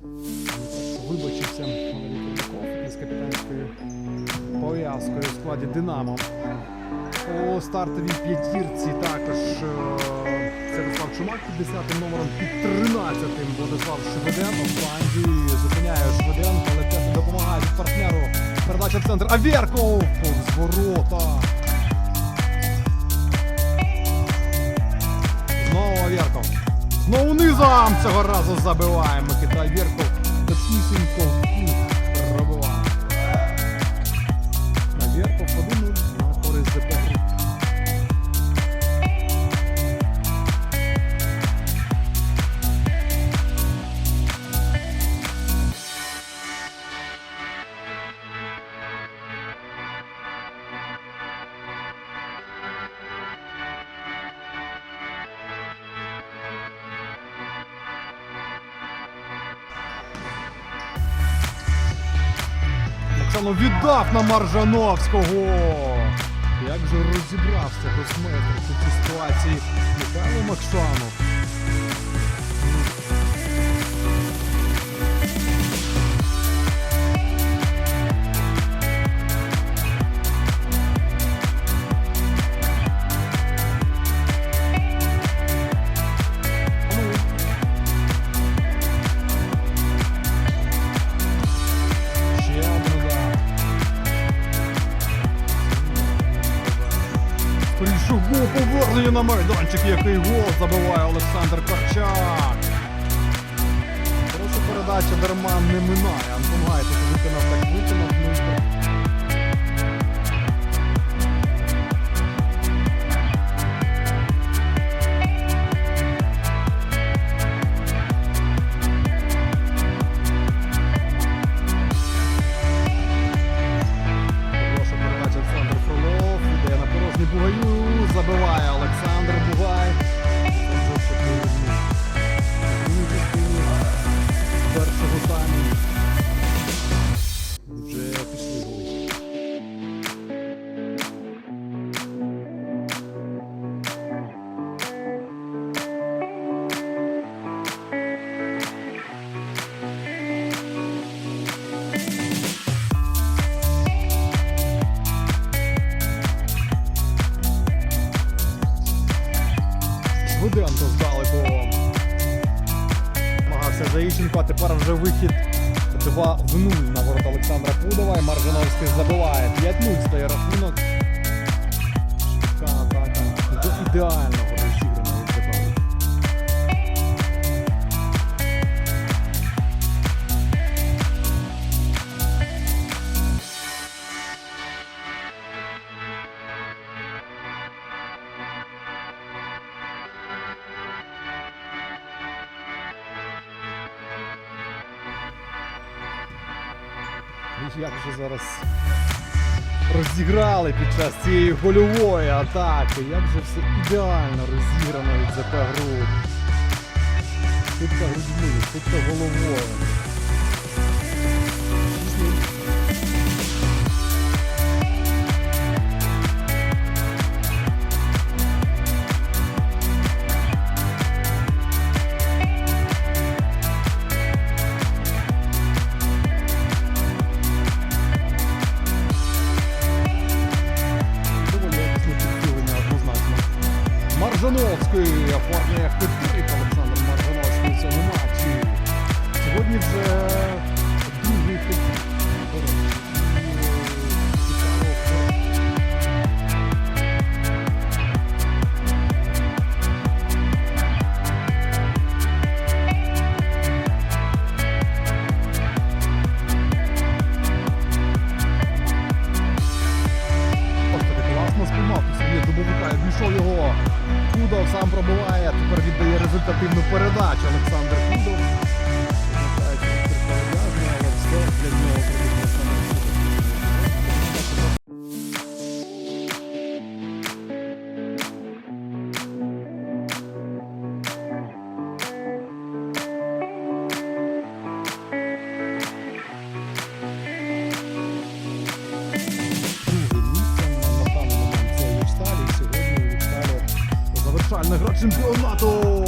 Вибачився Валерій Кирдаков із капітанською пов'язкою в складі Динамо. У стартовій п'ятірці також е, Святослав Чумак під 10 номером, під 13-м Владислав Шведен. Офланді зупиняє Шведен, але теж допомагає партнеру. Передача в центр. Аверков! Повз ворота. Знову Аверков. Знову низом цього разу забиває Микита Аверков. Максано віддав на Маржановського. Як же розібрався до смерті в цій ситуації Михайло Максанов. Повернення на майданчик, який гол забиває Олександр Корчак. Хороша передача дарма не минає. Антон Гайдук виконав так виконав. Швиденко здалеку. Намагався Заїченко, а тепер вже вихід 2 в 0 на ворот Олександра Пудова. І Маржановський забиває. 5-0 стає рахунок. Швидка атака. До Як же зараз розіграли під час цієї гольової атаки. Як же все ідеально розіграно від ЗП гру. Швидка грудьми, швидка головою. Маржановський оформляє втекрик Олександр Маржановський у цьому матчі. Сьогодні вже другий хокей. Класно його. Кудов сам пробуває, тепер віддає результативну передачу Олександр Кудов. Jackson Bill Motto.